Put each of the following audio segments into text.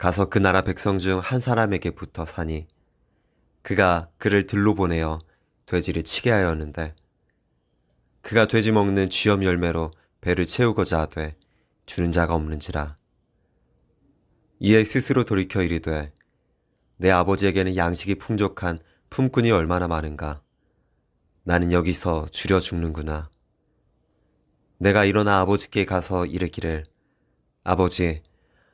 가서 그 나라 백성 중 한 사람에게 붙어 사니 그가 그를 들로 보내어 돼지를 치게 하였는데 그가 돼지 먹는 쥐염 열매로 배를 채우고자 하되 주는 자가 없는지라. 이에 스스로 돌이켜 이르되 내 아버지에게는 양식이 풍족한 품꾼이 얼마나 많은가. 나는 여기서 줄여 죽는구나. 내가 일어나 아버지께 가서 이르기를 아버지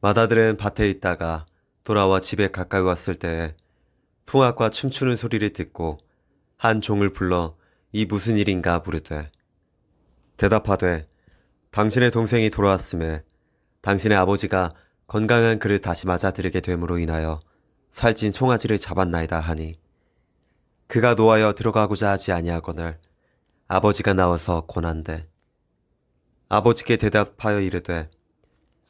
마다들은 밭에 있다가 돌아와 집에 가까이 왔을 때에 풍악과 춤추는 소리를 듣고 한 종을 불러 이 무슨 일인가? 부르되 대답하되 당신의 동생이 돌아왔음에 당신의 아버지가 건강한 그를 다시 맞아들이게 됨으로 인하여 살찐 송아지를 잡았나이다 하니 그가 노하여 들어가고자 하지 아니하거늘 아버지가 나와서 권한대. 아버지께 대답하여 이르되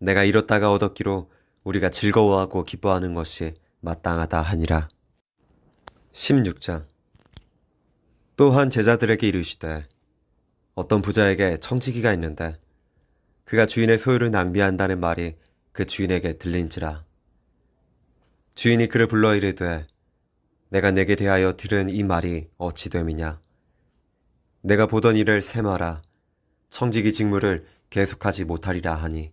내가 잃었다가 얻었기로 우리가 즐거워하고 기뻐하는 것이 마땅하다 하니라. 16장 또한 제자들에게 이르시되 어떤 부자에게 청지기가 있는데 그가 주인의 소유를 낭비한다는 말이 그 주인에게 들린지라. 주인이 그를 불러 이르되 내가 내게 대하여 들은 이 말이 어찌 됨이냐. 내가 보던 일을 세마라. 청지기 직무를 계속하지 못하리라 하니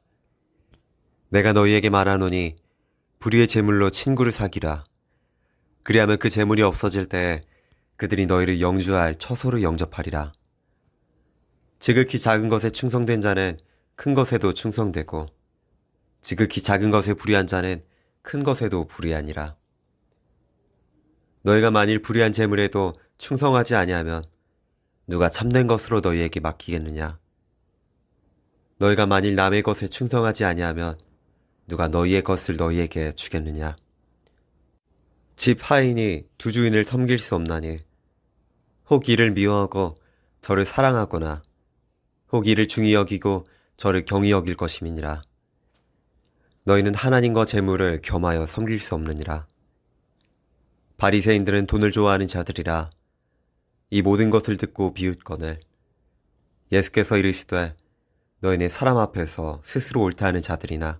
내가 너희에게 말하노니 불의의 재물로 친구를 사기라. 그리하면 그 재물이 없어질 때에 그들이 너희를 영주할 처소로 영접하리라. 지극히 작은 것에 충성된 자는 큰 것에도 충성되고 지극히 작은 것에 불의한 자는 큰 것에도 불의하니라. 너희가 만일 불의한 재물에도 충성하지 아니하면 누가 참된 것으로 너희에게 맡기겠느냐? 너희가 만일 남의 것에 충성하지 아니하면 누가 너희의 것을 너희에게 주겠느냐? 집 하인이 두 주인을 섬길 수 없나니 혹 이를 미워하고 저를 사랑하거나 혹 이를 중히 여기고 저를 경히 여길 것임이니라. 너희는 하나님과 재물을 겸하여 섬길 수 없느니라. 바리새인들은 돈을 좋아하는 자들이라. 이 모든 것을 듣고 비웃거늘 예수께서 이르시되 너희는 사람 앞에서 스스로 옳다 하는 자들이나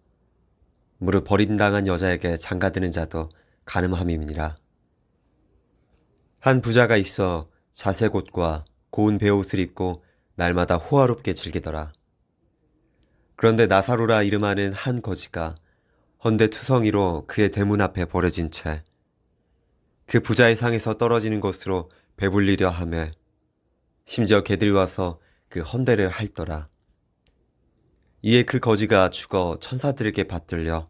무릇 버림당한 여자에게 장가드는 자도 가늠함이니라. 한 부자가 있어 자색 옷과 고운 베옷을 입고 날마다 호화롭게 즐기더라. 그런데 나사로라 이름하는 한 거지가 헌데 투성이로 그의 대문 앞에 버려진 채 그 부자의 상에서 떨어지는 것으로 배불리려 하며 심지어 개들이 와서 그 헌데를 핥더라. 이에 그 거지가 죽어 천사들에게 받들려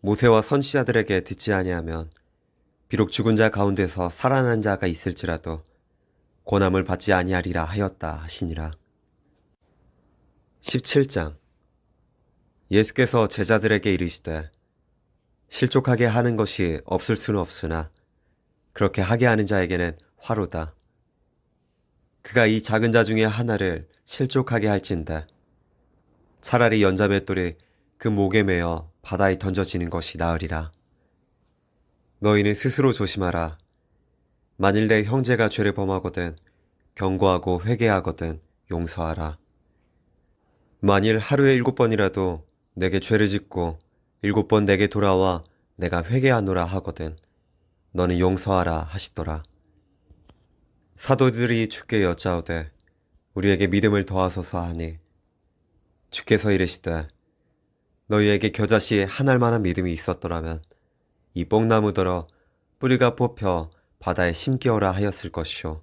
모세와 선지자들에게 듣지 아니하면 비록 죽은 자 가운데서 살아난 자가 있을지라도 고남을 받지 아니하리라 하였다 하시니라. 17장 예수께서 제자들에게 이르시되 실족하게 하는 것이 없을 수는 없으나 그렇게 하게 하는 자에게는 화로다. 그가 이 작은 자 중에 하나를 실족하게 할진대 차라리 연자맷돌이 그 목에 매어 바다에 던져지는 것이 나으리라. 너희는 스스로 조심하라. 만일 내 형제가 죄를 범하거든 경고하고 회개하거든 용서하라. 만일 하루에 일곱 번이라도 내게 죄를 짓고 일곱 번 내게 돌아와 내가 회개하노라 하거든 너는 용서하라 하시더라. 사도들이 주께 여짜오되 우리에게 믿음을 더하소서 하니 주께서 이르시되 너희에게 겨자씨 한 알만한 믿음이 있었더라면 이 뽕나무더러 뿌리가 뽑혀 바다에 심기어라 하였을 것이요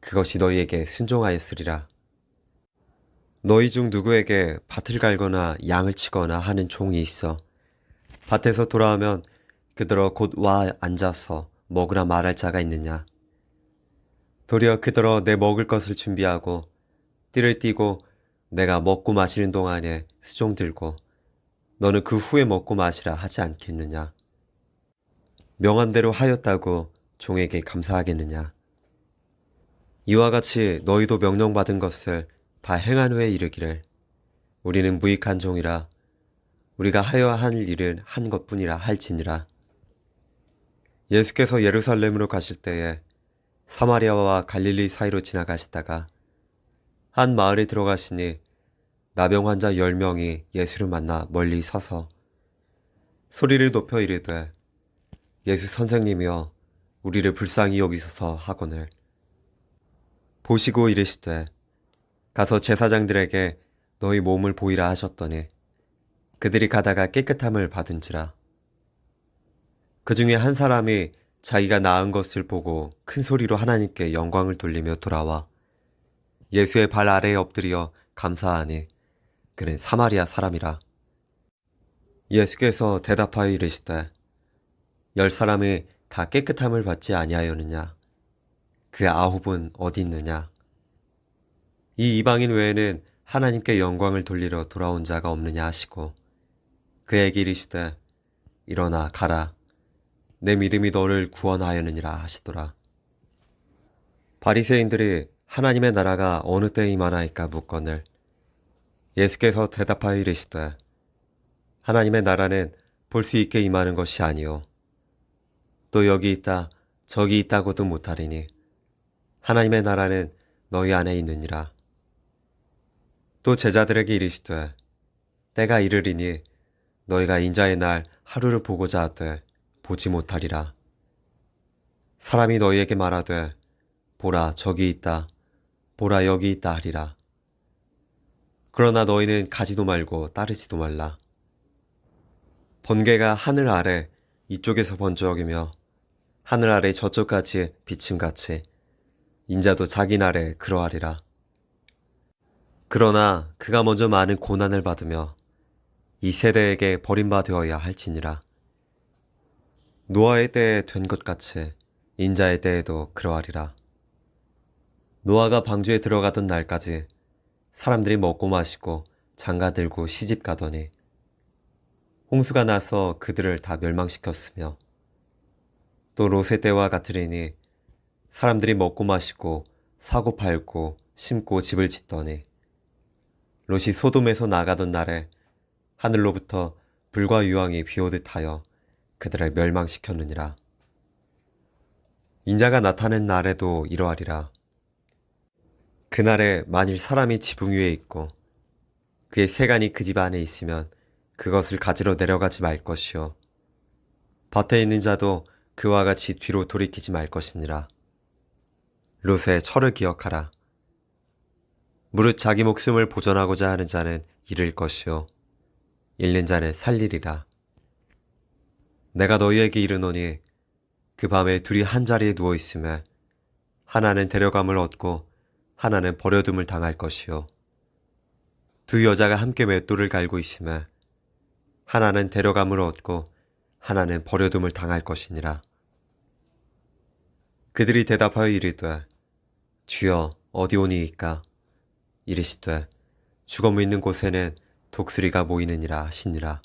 그것이 너희에게 순종하였으리라. 너희 중 누구에게 밭을 갈거나 양을 치거나 하는 종이 있어 밭에서 돌아오면 그들어 곧 와 앉아서 먹으라 말할 자가 있느냐? 도리어 그들어 내 먹을 것을 준비하고 띠를 띠고 내가 먹고 마시는 동안에 수종 들고 너는 그 후에 먹고 마시라 하지 않겠느냐? 명한 대로 하였다고 종에게 감사하겠느냐? 이와 같이 너희도 명령받은 것을 다 행한 후에 이르기를. 우리는 무익한 종이라. 우리가 하여야 할 일은 한 것뿐이라 할지니라. 예수께서 예루살렘으로 가실 때에 사마리아와 갈릴리 사이로 지나가시다가 한 마을에 들어가시니 나병 환자 열 명이 예수를 만나 멀리 서서 소리를 높여 이르되 예수 선생님이여 우리를 불쌍히 여기소서 하거늘. 보시고 이르시되 가서 제사장들에게 너희 몸을 보이라 하셨더니 그들이 가다가 깨끗함을 받은지라. 그 중에 한 사람이 자기가 나은 것을 보고 큰 소리로 하나님께 영광을 돌리며 돌아와 예수의 발 아래에 엎드려 감사하니 그는 사마리아 사람이라. 예수께서 대답하여 이르시되 열 사람이 다 깨끗함을 받지 아니하였느냐? 그 아홉은 어디 있느냐? 이 이방인 외에는 하나님께 영광을 돌리러 돌아온 자가 없느냐 하시고 그에게 이르시되 일어나 가라. 내 믿음이 너를 구원하였느니라 하시더라. 바리새인들이 하나님의 나라가 어느 때에 임하나이까 묻거늘 예수께서 대답하여 이르시되 하나님의 나라는 볼 수 있게 임하는 것이 아니요 또 여기 있다 저기 있다고도 못하리니 하나님의 나라는 너희 안에 있느니라 또 제자들에게 이르시되 때가 이르리니 너희가 인자의 날 하루를 보고자 하되 보지 못하리라. 사람이 너희에게 말하되 보라 저기 있다 보라 여기 있다 하리라. 그러나 너희는 가지도 말고 따르지도 말라. 번개가 하늘 아래 이쪽에서 번쩍이며 하늘 아래 저쪽까지 비침같이 인자도 자기 날에 그러하리라. 그러나 그가 먼저 많은 고난을 받으며 이 세대에게 버림받아야 할지니라. 노아의 때에 된 것 같이 인자의 때에도 그러하리라. 노아가 방주에 들어가던 날까지 사람들이 먹고 마시고 장가 들고 시집 가더니 홍수가 나서 그들을 다 멸망시켰으며 또 롯의 때와 같으리니 사람들이 먹고 마시고 사고 팔고 심고 집을 짓더니 롯이 소돔에서 나가던 날에 하늘로부터 불과 유황이 비오듯 하여 그들을 멸망시켰느니라. 인자가 나타낸 날에도 이러하리라. 그날에 만일 사람이 지붕 위에 있고 그의 세간이 그 집 안에 있으면 그것을 가지러 내려가지 말 것이요. 밭에 있는 자도 그와 같이 뒤로 돌이키지 말 것이니라. 롯의 철을 기억하라. 무릇 자기 목숨을 보존하고자 하는 자는 잃을 것이요. 잃는 자는 살리리라. 내가 너희에게 이르노니 그 밤에 둘이 한 자리에 누워 있으며 하나는 데려감을 얻고 하나는 버려둠을 당할 것이요. 두 여자가 함께 맷돌을 갈고 있으며 하나는 데려감을 얻고 하나는 버려둠을 당할 것이니라. 그들이 대답하여 이르되 주여 어디 오니이까? 이르시되 죽어 있는 곳에는 독수리가 모이느니라 하시니라